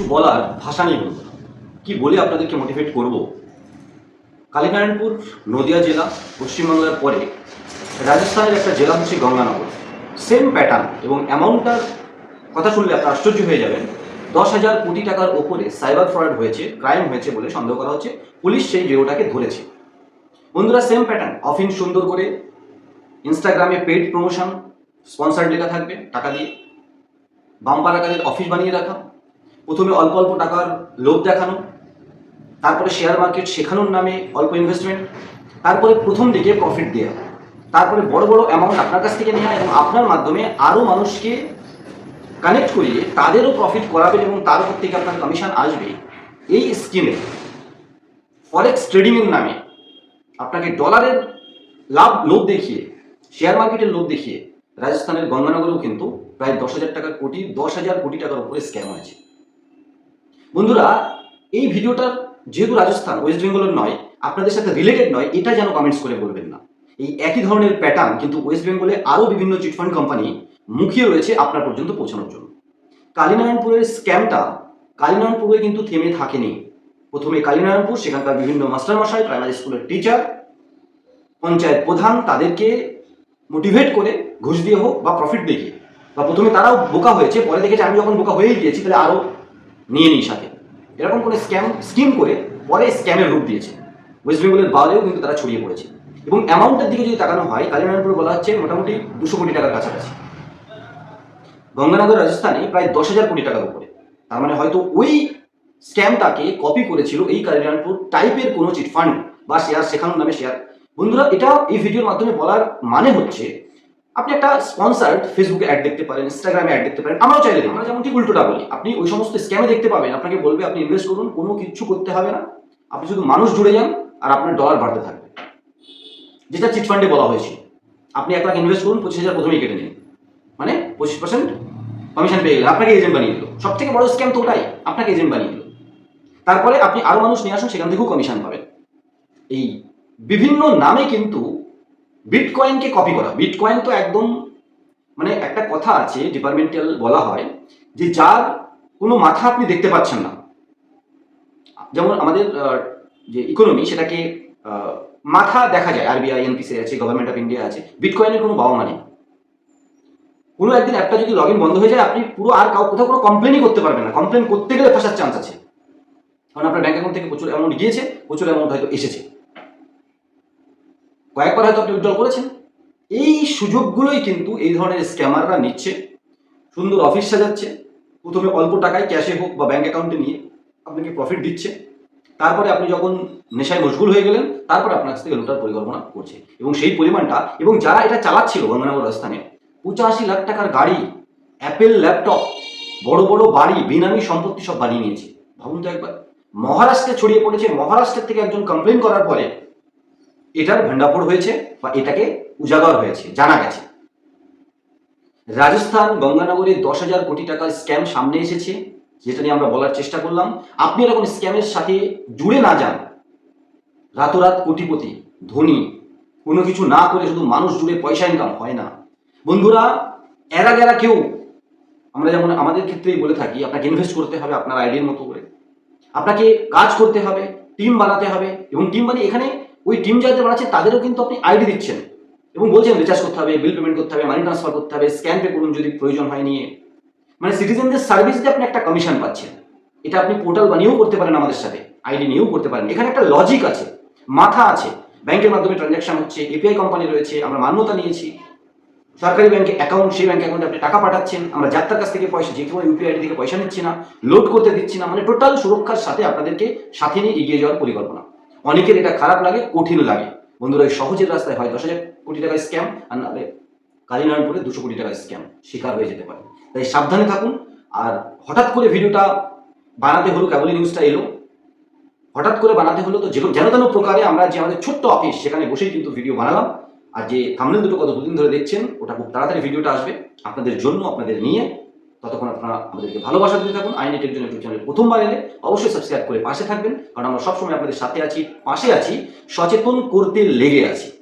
কিছু বলার ভাষা নেই বলব কি বলে আপনাদেরকে মোটিভেট করব? কালীনারায়ণপুর, নদিয়া জেলা, পশ্চিমবাংলার পরে রাজস্থানের একটা জেলা হচ্ছে গঙ্গানগর। সেম প্যাটার্ন এবং অ্যামাউন্টটার কথা শুনলে আপনারা আশ্চর্য হয়ে যাবেন। দশ হাজার কোটি টাকার ওপরে সাইবার ফ্রড হয়েছে ক্রাইম হয়েছে বলে সন্দেহ করা হচ্ছে। পুলিশ সেই ভিডিওটাকে ধরেছে। বন্ধুরা সেম প্যাটার্ন অফিন সুন্দর করে ইনস্টাগ্রামে পেড প্রমোশন স্পন্সার্ড লেখা থাকবে, টাকা দিয়ে। বাম্পার আকারের অফিস বানিয়ে রাখা। প্রথমে অল্প অল্প টাকার লোভ দেখানো, তারপরে শেয়ার মার্কেট শেখানোর নামে অল্প ইনভেস্টমেন্ট তারপরে প্রথম দিকে প্রফিট দেওয়া তারপরে বড় বড় অ্যামাউন্ট আপনার কাছ থেকে নেওয়া এবং আপনার মাধ্যমে আরও মানুষকে কানেক্ট করিয়ে তাদেরও প্রফিট করাবেন এবং তার উপর থেকে আপনার কমিশন আসবে। এই স্কিমে ফরেক্স ট্রেডিংয়ের নামে আপনাকে ডলারের লাভ, লোভ দেখিয়ে শেয়ার মার্কেটের লোভ দেখিয়ে রাজস্থানের গঙ্গানগরেও কিন্তু প্রায় দশ হাজার টাকার কোটি, দশ হাজার কোটি টাকার উপরে স্ক্যাম হয়েছে। বন্ধুরা, এই ভিডিওটার যেহেতু রাজস্থান, ওয়েস্ট বেঙ্গলের নয়, আপনাদের সাথে রিলেটেড নয়, এটা যেন কমেন্টস করে বলবেন না। এই একই ধরনের প্যাটার্ন কিন্তু ওয়েস্ট বেঙ্গলে আরও বিভিন্ন চিটফান্ড কোম্পানি মুখিয়ে রয়েছে আপনার পর্যন্ত পৌঁছানোর জন্য। কালীনারায়ণপুরের স্ক্যামটা কালীনারায়ণপুরে কিন্তু থেমে থাকেনি। প্রথমে কালীনারায়ণপুর, সেখানকার বিভিন্ন মাস্টারমশাই প্রাইমারি স্কুলের টিচার পঞ্চায়েত প্রধান, তাদেরকে মোটিভেট করে ঘুষ দিয়ে হোক বা প্রফিট দেখিয়ে। বা প্রথমে তারাও বোকা হয়েছে, পরে দেখেছে আমি যখন বোকা হয়েই গিয়েছি, তাহলে আরও নিয়ে নিই সাথে এরকম করে স্ক্যাম স্কিম করে পরে স্ক্যামের রূপ দিয়েছে। ওয়েস্ট বেঙ্গলের বাইরেও কিন্তু তারা ছড়িয়ে পড়েছে। এবং অ্যামাউন্টের দিকে যদি তাকানো হয় কালীনারায়ণপুর বলা হচ্ছে মোটামুটি দুশো কোটি টাকার কাছাকাছি। গঙ্গানগর রাজস্থানে প্রায় দশ হাজার কোটি টাকার উপরে। তার মানে হয়তো ওই স্ক্যামটাকে কপি করেছিল এই কালীনারায়ণপুর টাইপের কোনো চিটফান্ড বা শেয়ার শেখানোর নামে শেয়ার বন্ধুরা, এটা এই ভিডিওর মাধ্যমে বলার মানে হচ্ছে আপনি একটা স্পন্সার্ড ফেসবুকে অ্যাড দেখতে পারেন ইনস্টাগ্রামে অ্যাড দেখতে পারেন, আমরাও চাইলে আমরা যেমন ঠিক উল্টোটা বলি, আপনি ওই সমস্ত স্ক্যামে দেখতে পাবেন, আপনাকে বলবে আপনি ইনভেস্ট করুন, কোনো কিছু করতে হবে না। আপনি শুধু মানুষ জুড়ে যান আর আপনার ডলার বাড়তে থাকবে। যেটা চিট চিটফান্ডে বলা হয়েছে আপনি এক লাখ ইনভেস্ট করুন, পঁচিশ হাজার প্রথমেই কেটে নিন। মানে পঁচিশ পার্সেন্ট কমিশন পেয়ে গেলেন, আপনাকে এজেন্ট বানিয়ে দিল। সব থেকে বড় স্ক্যাম তো ওটাই, আপনাকে এজেন্ট বানিয়ে দিল। তারপরে আপনি আরও মানুষ নিয়ে আসুন, সেখান থেকেও কমিশন পাবেন। এই বিভিন্ন নামে কিন্তু বিটকয়েনকে কপি করা। বিটকয়েন তো একদম মানে একটা কথা আছে ডিপার্টমেন্টাল বলা হয়, যে যার কোনো মাথা আপনি দেখতে পাচ্ছেন না। যেমন আমাদের যে ইকোনমি সেটাকে মাথা দেখা যায়। আরবিআই এনপিসি আছে গভর্নমেন্ট অফ ইন্ডিয়া আছে। বিটকয়েনের কোনো বাবা মা নেই। কোনো একদিন অ্যাপটা যদি লগ বন্ধ হয়ে যায়, আপনি পুরো আর কাউ, কোথাও কোনো কমপ্লেনই করতে পারবেন না। কমপ্লেন করতে গেলে ফাঁসার চান্স আছে। কারণ আপনার ব্যাংক অ্যাকাউন্ট থেকে প্রচুর অ্যামাউন্ট গিয়েছে, প্রচুর অ্যামাউন্ট হয়তো এসেছে। কয়েকবার হয়তো আপনি উইথড্রল করেছেন। এই সুযোগগুলোই কিন্তু এই ধরনের স্ক্যামাররা নিচ্ছে। সুন্দর অফিস সাজাচ্ছে। প্রথমে অল্প টাকায় ক্যাশে হোক বা ব্যাঙ্ক অ্যাকাউন্টে নিয়ে আপনাকে প্রফিট দিচ্ছে। তারপরে আপনি যখন নেশায় মশগুল হয়ে গেলেন, তারপরে আপনার কাছ থেকে লুটার পরিকল্পনা করছে। এবং সেই পরিমাণটা, এবং যারা এটা চালাচ্ছিল গঙ্গানগর রাজস্থানে, পঁচাশি লাখ টাকার গাড়ি অ্যাপেল ল্যাপটপ বড় বড় বাড়ি, বেনামি সম্পত্তি সব বানিয়ে নিয়েছে। ভাবুন তো একবার। মহারাষ্ট্রে ছড়িয়ে পড়েছে। মহারাষ্ট্রের থেকে একজন কমপ্লেন করার পরে এটার ভেন্ডাফোড় হয়েছে বা এটাকে উজাগর হয়েছে, জানা গেছে। রাজস্থান গঙ্গানগরে দশ হাজার কোটি টাকার স্ক্যাম সামনে এসেছে, যেটা নিয়ে আমরা বলার চেষ্টা করলাম। আপনি এরকম স্ক্যামের সাথে জুড়ে না যান। রাতোরাত কোটিপতি, ধনী, কোনো কিছু না করে শুধু মানুষ জুড়ে পয়সা ইনকাম হয় না। বন্ধুরা, এরা গেরা কেউ, আমরা যেমন আমাদের ক্ষেত্রেই বলে থাকি, আপনাকে ইনভেস্ট করতে হবে আপনার আইডিয়ার মতো করে। আপনাকে কাজ করতে হবে টিম বানাতে হবে এবং টিম বানিয়ে এখানে ওই টিম যাদের বানাচ্ছে তাদেরও কিন্তু আপনি আইডি দিচ্ছেন। এবং বলছেন রিচার্জ করতে হবে বিল পেমেন্ট করতে হবে মানি ট্রান্সফার করতে হবে স্ক্যান পে করুন যদি প্রয়োজন হয় নিয়ে। মানে সিটিজেনদের সার্ভিস দিয়ে আপনি একটা কমিশন পাচ্ছেন। এটা আপনি পোর্টাল বানিয়েও করতে পারেন আমাদের সাথে। আইডি নিয়েও করতে পারেন। এখানে একটা লজিক আছে, মাথা আছে। ব্যাংকের মাধ্যমে ট্রানজ্যাকশন হচ্ছে এপিআই কোম্পানি রয়েছে, আমরা মান্যতা নিয়েছি। সরকারি ব্যাংকে অ্যাকাউন্ট সেই ব্যাংক অ্যাকাউন্টে আপনি টাকা পাঠাচ্ছেন। আমরা যাত্রার কাছ থেকে পয়সা, যে কোনো ইউপিআই আইডি থেকে পয়সা নিচ্ছি না লোড করতে দিচ্ছি না। মানে টোটাল সুরক্ষার সাথে আপনাদেরকে সাথে নিয়ে এগিয়ে যাওয়ার পরিকল্পনা। অনেকের এটা খারাপ লাগে কঠিন লাগে। বন্ধুরা, এই সহজের রাস্তায় হয় দশ হাজার কোটি টাকার স্ক্যাম আর নাহলে কালীনারায়ণপুরে দুশো কোটি টাকার স্ক্যাম শিকার হয়ে যেতে পারে। তাই সাবধানে থাকুন আর হঠাৎ করে ভিডিওটা বানাতে হলো, কেবলই নিউজটা এলো। হঠাৎ করে বানাতে হলো তো যে যেন তেন প্রকারে আমরা যে আমাদের ছোট্ট অফিস সেখানে বসেই কিন্তু ভিডিও বানালাম। আর যে থামলেন দুটো কত দুদিন ধরে দেখছেন, ওটা খুব তাড়াতাড়ি ভিডিওটা আসবে। আপনাদের জন্য, আপনাদের নিয়ে। ততক্ষণ আপনারা আমাদেরকে ভালোবাসা দিতে থাকুন। আইনি টেকজন ইউটিউব চ্যানেল প্রথমবার এলে অবশ্যই সাবস্ক্রাইব করে পাশে থাকবেন। কারণ আমরা সবসময় আপনাদের সাথে আছি, পাশে আছি। সচেতন করতে লেগে আছি।